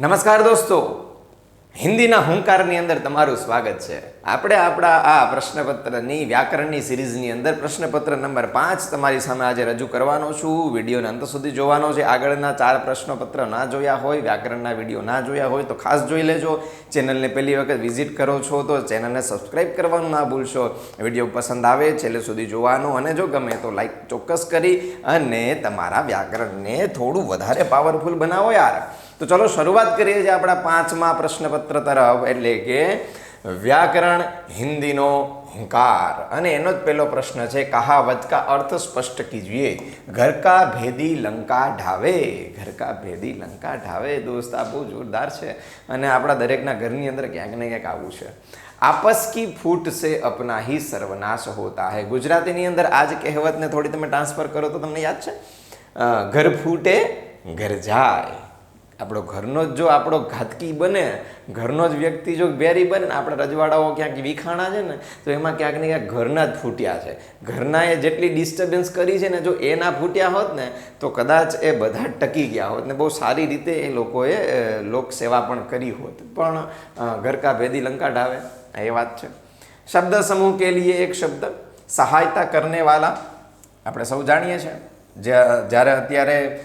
નમસ્કાર દોસ્તો. હિન્દીના હુંકારની અંદર તમારું સ્વાગત છે. આપણે આપણા આ પ્રશ્નપત્રની વ્યાકરણની સિરીઝની અંદર પ્રશ્નપત્ર નંબર પાંચ તમારી સામે આજે રજૂ કરવાનો છું. વિડીયોને અંત સુધી જોવાનો છે. આગળના ચાર પ્રશ્નપત્ર ના જોયા હોય, વ્યાકરણના વીડિયો ના જોયા હોય તો ખાસ જોઈ લેજો. ચેનલને પહેલી વખત વિઝિટ કરો છો તો ચેનલને સબસ્ક્રાઈબ કરવાનું ના ભૂલશો. વીડિયો પસંદ આવે છેલ્લે સુધી જોવાનો અને જો ગમે તો લાઈક ચોક્કસ કરી અને તમારા વ્યાકરણને થોડું વધારે પાવરફુલ બનાવો યાર. તો ચલો શરૂઆત કરીએ છીએ આપણા પાંચમા પ્રશ્નપત્ર તરફ એટલે કે વ્યાકરણ હિન્દીનો હુંકાર. અને એનો જ પહેલો પ્રશ્ન છે, કહાવત કા અર્થ સ્પષ્ટ કીજીએ? ઘર કા ભેદી લંકા ઢાવે? ઘર કા ભેદી લંકા ઢાવે? દોસ્ત, આ બહુ જોરદાર છે. અને આપણા દરેકના ઘરની અંદર ક્યાંક ને ક્યાંક આવું છે. આપસ કી ફૂટ સે અપના હી સર્વનાશ હોતા હે. ગુજરાતીની અંદર આ જ કહેવતને થોડી તમે ટ્રાન્સફર કરો તો તમને યાદ છે? ઘર ફૂટે, ઘર જાય. આપણો ઘરનો જ જો આપણો ઘાતકી બને, ઘરનો જ વ્યક્તિ જો બેરી બને ને, આપણે રજવાડાઓ ક્યાંક વિખાણા છે ને, તો એમાં ક્યાંક ને ક્યાંક ઘરના જ ફૂટ્યા છે. ઘરના એ જેટલી ડિસ્ટર્બન્સ કરી છે ને, જો એ ના ફૂટ્યા હોત ને, તો કદાચ એ બધા ટકી ગયા હોત ને, બહુ સારી રીતે એ લોકોએ લોકસેવા પણ કરી હોત. પણ ઘરકા ભેદી લંકા ઢાવે એ વાત છે. શબ્દ સમૂહ કે લીએ એક શબ્દ, સહાયતા કરને વાલા, આપણે સૌ જાણીએ છીએ. જ્યા- જ્યારે અત્યારે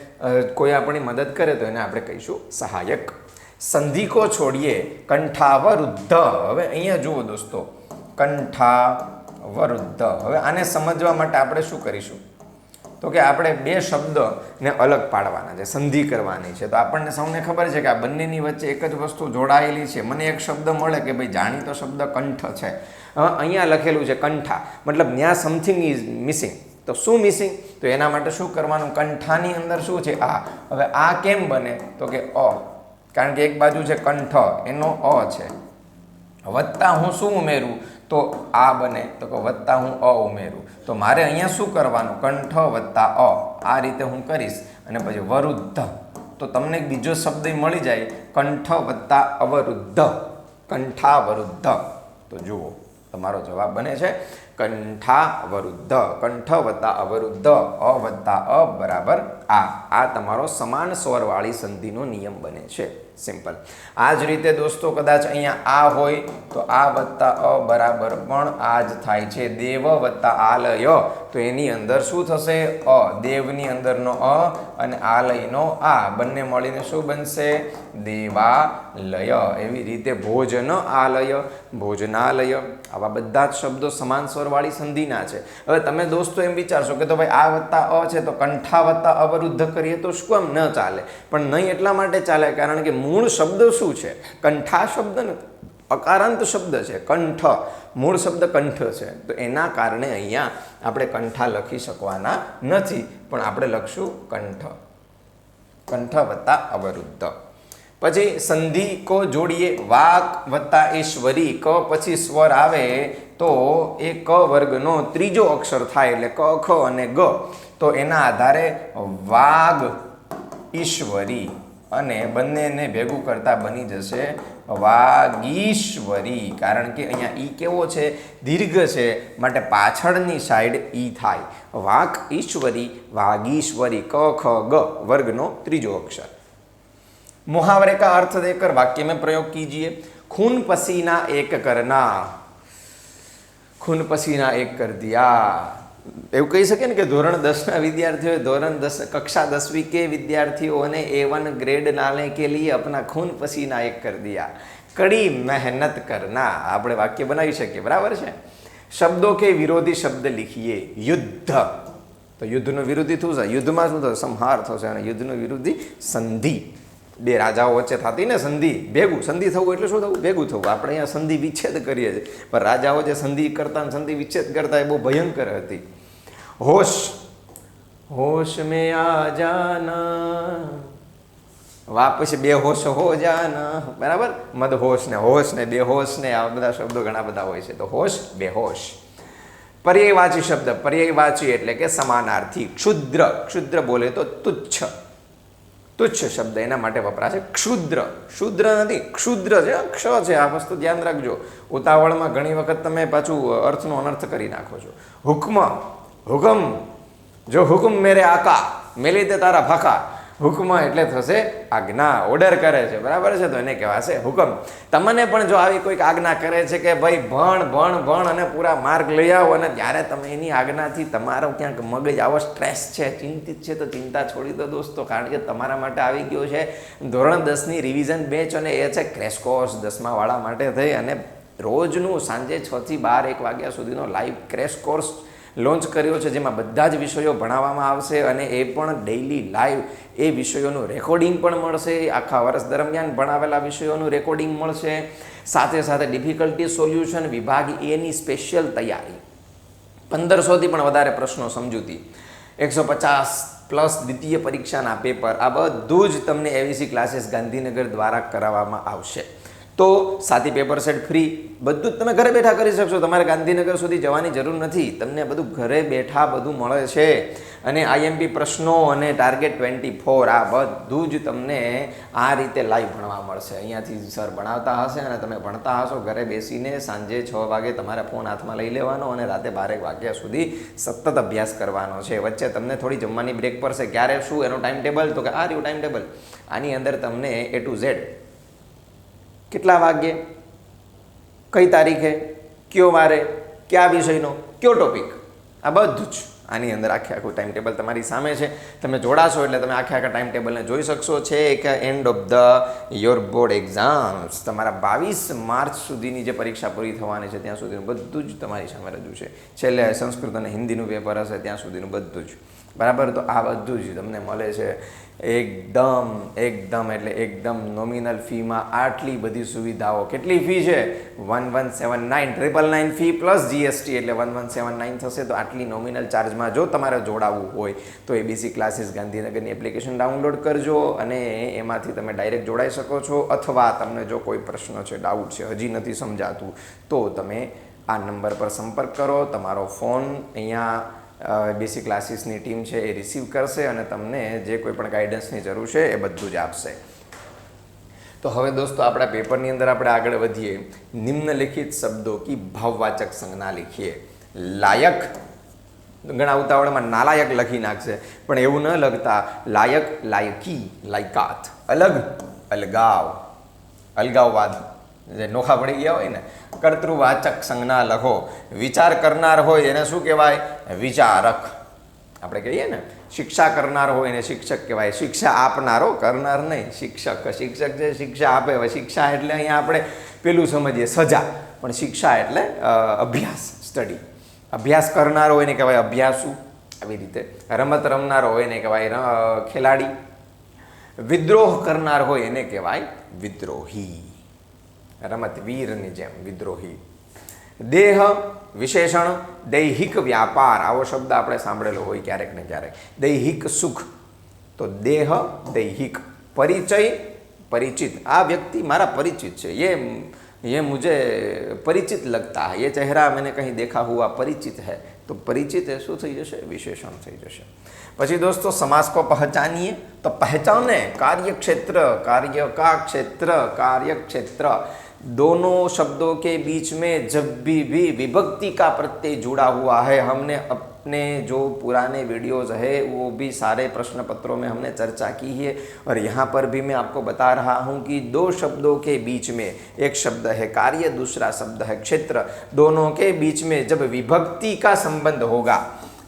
કોઈ આપણી મદદ કરે તો એને આપણે કહીશું સહાયક. સંધિકો છોડીએ કંઠાવરુદ્ધ. હવે અહીંયા જુઓ દોસ્તો, કંઠાવરુદ્ધ. હવે આને સમજવા માટે આપણે શું કરીશું? તો કે આપણે બે શબ્દને અલગ પાડવાના છે, સંધિ કરવાની છે. તો આપણને સૌને ખબર છે કે આ બંનેની વચ્ચે એક જ વસ્તુ જોડાયેલી છે. મને એક શબ્દ મળે કે ભાઈ જાણીતો શબ્દ કંઠ છે. અહીંયા લખેલું છે કંઠા. મતલબ ન્યા સમથિંગ ઇઝ મિસિંગ તો શું મિસિંગ તો એના માટે શું કરવાનું? કંઠાની અંદર શું છે? આ. હવે આ કેમ બને? તો કે અ. કારણ કે એક બાજુ છે કંઠ. એનો અ છે. વત્તા હું શું ઉમેરું? તો આ બને. તો કે વત્તા હું અ ઉમેરું. તો મારે અહીંયા શું કરવાનું? કંઠ વત્તા અ. આ રીતે હું કરીશ. અને પછી વરુદ્ધ. તો તમને બીજો શબ્દ મળી જાય. કંઠ વત્તા અવરુદ્ધ. કંઠાવરુદ્ધ. તો જુઓ. તમારો જવાબ બને છે કંઠા અવરુદ્ધ. કંઠ વત્તા અવરુદ્ધ, અ વત્તા અ બરાબર આ. આ તમારો સમાન સ્વરવાળી સંધિનો નિયમ બને છે. સિમ્પલ આ જ રીતે દોસ્તો કદાચ અહીંયા આ હોય તો આ વત્તા અ બરાબર પણ આ જ થાય છે. દેવ વત્તા આલય. તો એની અંદર શું થશે? અ. દેવની અંદરનો અ અને આલયનો આ. બંને મળીને શું બનશે? દેવાલય. એવી રીતે ભોજન આલય, ભોજનાલય. આવા બધા જ શબ્દો સમાન સ્વરવાળી સંધિના છે. હવે તમે દોસ્તો એમ વિચારશો કે તો ભાઈ આ વત્તા અ છે તો કંઠા વત્તા અવરુદ્ધ કરીએ તો શું એમ ન ચાલે? પણ નહીં એટલા માટે ચાલે, કારણ કે મૂળ શબ્દ શું છે? કંઠા શબ્દ નથી. અકારાંત શબ્દ છે. કંઠ. મૂળ શબ્દ કંઠ છે. તો એના કારણે અહીંયા આપણે કંઠા લખી શકવાના નથી. પણ આપણે લખશું કંઠ. કંઠ વત્તા અવરુદ્ધ. પછી સંધિ કો જોડીએ વાક વત્તા ઈશ્વરી. ક પછી સ્વર આવે તો એ ક વર્ગનો ત્રીજો અક્ષર થાય એટલે ક, ખ અને ગ. તો એના આધારે વાગ ઈશ્વરી. અને બંનેને ભેગું કરતાં બની જશે વાગીશ્વરી. કારણ કે અહીંયા ઈ કેવો છે? દીર્ઘ છે. માટે પાછળની સાઈડ ઈ થાય. વાક ઈશ્વરી વાગીશ્વરી, ક, ખ, ગ, વર્ગનો ત્રીજો અક્ષર. મુહાવરે કા અર્થ દેકર વાક્ય મેં પ્રયોગ કીજીએ. ખૂન પસીના એક કરના. ખૂન પસીના એક કર દિયા. એવું કહી શકીએ ને કે ધોરણ દસના વિદ્યાર્થીઓએ ધોરણ દસ કક્ષા દસવી કે વિદ્યાર્થીઓને એ વન ગ્રેડ લાને કે લઈ અપના ખૂન પસીના એક કરી દીયા. કડી મહેનત કરના આપણે વાક્ય બનાવી શકીએ. બરાબર છે? શબ્દો કે વિરોધી શબ્દ લીખીએ. યુદ્ધ. તો યુદ્ધનો વિરોધી થયું છે? યુદ્ધમાં શું થશે? સંહાર થશે અને યુદ્ધનો વિરોધી સંધિ. બે રાજાઓ વચ્ચે થતી ને સંધિ ભેગું સંધિ થવું એટલે શું થવું? ભેગું થવું. આપણે અહીંયા સંધિ વિચ્છેદ કરીએ છીએ. પણ રાજાઓ જે સંધિ કરતા ને સંધિ વિચ્છેદ કરતા એ બહુ ભયંકર હતી. હોશ. હોશ મેં આ જાના. વાપસ બે હોશ હો જાના. બરાબર? મદ હોશ ને હોશ ને બે હોશ ને આ બધા શબ્દો ઘણા બધા હોય છે. તો હોશ બે હોશ. પર્યાયવાચી શબ્દ. પર્યાયવાચી એટલે કે સમાનાર્થી. ક્ષુદ્ર. ક્ષુદ્ર બોલે તો તુચ્છ. તુચ્છ શબ્દ એના માટે વપરાશે. ક્ષુદ્ર. ક્ષુદ્ર નથી, ક્ષુદ્ર છે. ક્ષ છે, આ વસ્તુ ધ્યાન રાખજો. ઉતાવળમાં ઘણી વખત તમે પાછું અર્થનો અનર્થ કરી નાખો છો. હુકમ. હુકમ. જો હુકમ મેરે આકા, મેલી દે તારા ફાકા હુકમ એટલે થશે આજ્ઞા ઓર્ડર કરે છે. બરાબર છે? તો એને કહેવાશે હુકમ. તમને પણ જો આવી કોઈક આજ્ઞા કરે છે કે ભાઈ ભણ ભણ ભણ અને પૂરા માર્ગ લઈ આવો અને ત્યારે તમે એની આજ્ઞાથી તમારો ક્યાંક મગજ આવો સ્ટ્રેસ છે, ચિંતિત છે, તો ચિંતા છોડી દો દોસ્તો. કારણ કે તમારા માટે આવી ગયો છે ધોરણ દસની રિવિઝન બેચ અને એ છે ક્રેશ કોર્સ દસમાવાળા માટે થઈ અને રોજનું સાંજે છથી બાર, એક વાગ્યા સુધીનો લાઈવ ક્રેશ કોર્સ લોન્ચ કર્યો છે, જેમાં બધા જ વિષયો ભણાવવામાં આવશે અને એ પણ ડેઇલી લાઈવ એ વિષયોનું રેકોર્ડિંગ પણ મળશે. આખા વર્ષ દરમિયાન ભણાવેલા વિષયોનું રેકોર્ડિંગ મળશે. સાથે સાથે ડિફિકલ્ટી સોલ્યુશન વિભાગ એની સ્પેશિયલ તૈયારી. પંદરસોથી પણ વધારે પ્રશ્નો સમજૂતી. એકસો પચાસ પ્લસ દ્વિતીય પરીક્ષાના પેપર આ બધું જ તમને એવીસી ક્લાસીસ ગાંધીનગર દ્વારા કરાવવામાં આવશે. તો સાથી પેપર સેટ ફ્રી બધું જ તમે ઘરે બેઠા કરી શકશો. તમારે ગાંધીનગર સુધી જવાની જરૂર નથી. તમને બધું ઘરે બેઠા બધું મળે છે. અને આઈએમપી પ્રશ્નો અને ટાર્ગેટ ટ્વેન્ટી ફોર આ બધું જ તમને આ રીતે લાઈવ ભણવા મળશે. અહીંયાથી સર ભણાવતા હશે અને તમે ભણતા હશો. ઘરે બેસીને સાંજે છ વાગે તમારે ફોન હાથમાં લઈ લેવાનો અને રાતે બારેક વાગ્યા સુધી સતત અભ્યાસ કરવાનો છે. વચ્ચે તમને થોડી જમવાની બ્રેક પડશે. ક્યારે શું? એનો ટાઈમ ટેબલ તો કે, આ રહ્યું ટાઈમ ટેબલ આની અંદર તમને એ ટુ ઝેડ કેટલા વાગ્યે? કઈ તારીખે? કયો વારે? કયા વિષયનો? કયો ટોપિક આ બધું જ. આની અંદર આખે આખું ટાઈમ ટેબલ તમારી સામે છે. તમે જોડાશો એટલે તમે આખે આખા ટાઈમ ટેબલને જોઈ શકશો છે કે end of the your board exams તમારા બાવીસ માર્ચ સુધીની જે પરીક્ષા પૂરી થવાની છે, ત્યાં સુધીનું બધું જ તમારી સામે રજૂ છે. છેલ્લે સંસ્કૃત અને હિન્દીનું પેપર હશે, ત્યાં સુધીનું બધું જ. બરાબર? તો આ બધું જ તમને મળે છે. એકદમ એકદમ એટલે એકદમ નોમિનલ ફીમાં આટલી બધી સુવિધાઓ. કેટલી ફી છે? One one seven nine triple nine fee plus GST એટલે વન વન સેવન નાઇન થશે, તો આટલી નોમિનલ ચાર્જમાં જો તમારે જોડાવવું હોય, તો એબીસી ક્લાસીસ ગાંધીનગરની એપ્લિકેશન ડાઉનલોડ કરજો અને એમાંથી તમે ડાયરેક્ટ જોડાઈ શકો છો. અથવા તમને જો કોઈ પ્રશ્ન છે ડાઉટ છે, હજી નથી સમજાતું, તો તમે આ નંબર પર સંપર્ક કરો. તમારો ફોન અહીંયા બીસી ક્લાસીસની ટીમ છે એ રિસીવ કરશે અને તમને જે કોઈ પણ ગાઈડન્સની જરૂર છે એ બધું જ આપશે. તો હવે દોસ્તો આપણા પેપરની અંદર આપણે આગળ વધીએ. નિમ્નલિખિત શબ્દો કી ભાવવાચક સંજ્ઞા લીખીએ. લાયક ઘણા ઉતાવળમાં નાલાયક લખી નાખશે. પણ એવું ન લખતા લાયક, લાયકી, લાયકાત. અલગ, અલગાવ. અલગાવવાદ જે નોખા પડી ગયા હોય ને, કર્તૃવાચક સંજ્ઞા લખો. વિચાર કરનાર હોય એને શું કહેવાય? વિચારક. આપણે કહીએ ને, શિક્ષા કરનાર હોય એને શિક્ષક કહેવાય. શિક્ષા આપનારો કરનાર નહીં. શિક્ષક શિક્ષક જે શિક્ષા આપે. હવે શિક્ષા એટલે અહીંયા આપણે પેલું સમજીએ, સજા. પણ શિક્ષા એટલે અભ્યાસ, સ્ટડી. અભ્યાસ કરનારો એને કહેવાય અભ્યાસુ. આવી રીતે રમત રમનારો હોય એને કહેવાય ખેલાડી. વિદ્રોહ કરનાર હોય એને કહેવાય વિદ્રોહી. રમતવીરની જેમ વિદ્રોહી. દેહ વિશેષણ, દૈહિક વ્યાપાર. આવો શબ્દ આપણે સાંભળેલો હોય ક્યારેક ને ક્યારેક. દૈહિક સુખ. તો દેહ, દૈહિક. પરિચય, પરિચિત. આ વ્યક્તિ મારા પરિચિત છે. ये ये मुझे परिचित लगता है ये चेहरा मैंने कहीं देखा हुआ परिचित है तो परिचित है શું થઈ જશે વિશેષણ થઈ જશે પછી દોસ્તો समास को पहचानिए तो पहचाने कार्य क्षेत्र कार्य का क्षेत्र कार्य क्षेत्र दोनों शब्दों के बीच में जब भी भी विभक्ति का प्रत्यय जुड़ा हुआ है हमने अपने जो पुराने वीडियोस है, वो भी सारे प्रश्न पत्रों में हमने चर्चा की है। और यहाँ पर भी मैं आपको बता रहा हूँ कि दो शब्दों के बीच में, एक शब्द है कार्य, दूसरा शब्द है क्षेत्र। दोनों के बीच में जब विभक्ति का संबंध होगा,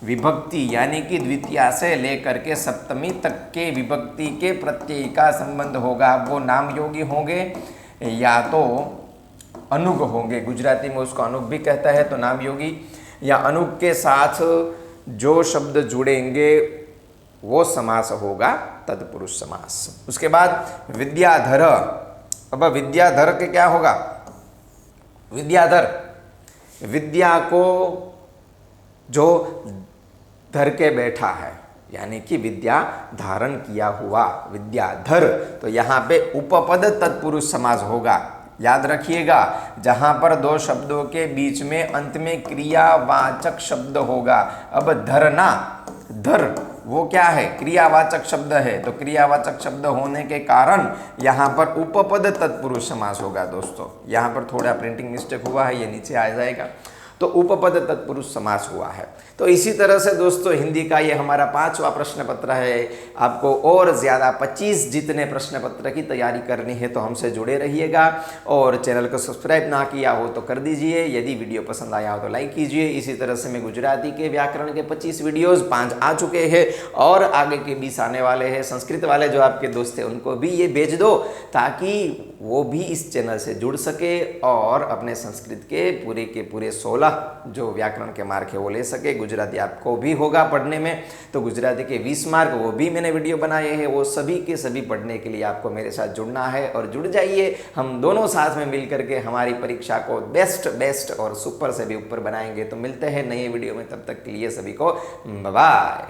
विभक्ति यानी कि द्वितीय से लेकर के सप्तमी तक के विभक्ति के प्रत्यय का संबंध होगा, वो नाम योगी होंगे या तो अनुग होंगे। गुजराती में उसको अनुग भी कहता है तो नाम योगी। या अनुग के साथ जो शब्द जुड़ेंगे, वो समास होगा तत्पुरुष समास। उसके बाद विद्याधर। अब विद्याधर के क्या होगा? विद्याधर। विद्या को जो धर के बैठा है, यानी कि विद्या धारण किया हुआ, विद्याधर तो यहाँ पे उपपद तत्पुरुष समास होगा। याद रखिएगा, जहाँ पर दो शब्दों के बीच में अंत में क्रियावाचक शब्द होगा। अब धरना धर, वो क्या है? क्रियावाचक शब्द है। तो क्रियावाचक शब्द होने के कारण यहाँ पर उपपद तत्पुरुष समास होगा, दोस्तों। यहाँ पर थोड़ा प्रिंटिंग मिस्टेक हुआ है, ये नीचे आ जाएगा। तो उपपद तत्पुरुष समास हुआ है। तो इसी तरह से दोस्तों, हिंदी का ये हमारा पांचवा प्रश्न पत्र है। आपको और ज़्यादा 25 जितने प्रश्न पत्र की तैयारी करनी है तो हमसे जुड़े रहिएगा और चैनल को सब्सक्राइब ना किया हो तो कर दीजिए। यदि वीडियो पसंद आया हो तो लाइक कीजिए। इसी तरह से मैं गुजराती के व्याकरण के 25 वीडियोस, पाँच आ चुके हैं और आगे के बीस आने वाले हैं। संस्कृत वाले जो आपके दोस्त हैं, उनको भी ये भेज दो ताकि वो भी इस चैनल से जुड़ सके और अपने संस्कृत के पूरे के पूरे सोलह जो व्याकरण के मार्क है वो ले सके। गुजराती आपको भी होगा पढ़ने में। तो गुजराती के 20 मार्क, वो भी मैंने वीडियो बनाए हैं। वो सभी के सभी पढ़ने के लिए आपको मेरे साथ जुड़ना है और जुड़ जाइए। हम दोनों साथ में मिल करके हमारी परीक्षा को बेस्ट बेस्ट और सुपर से भी ऊपर बनाएँगे। तो मिलते हैं नए वीडियो में। तब तक के लिए सभी को, बाय।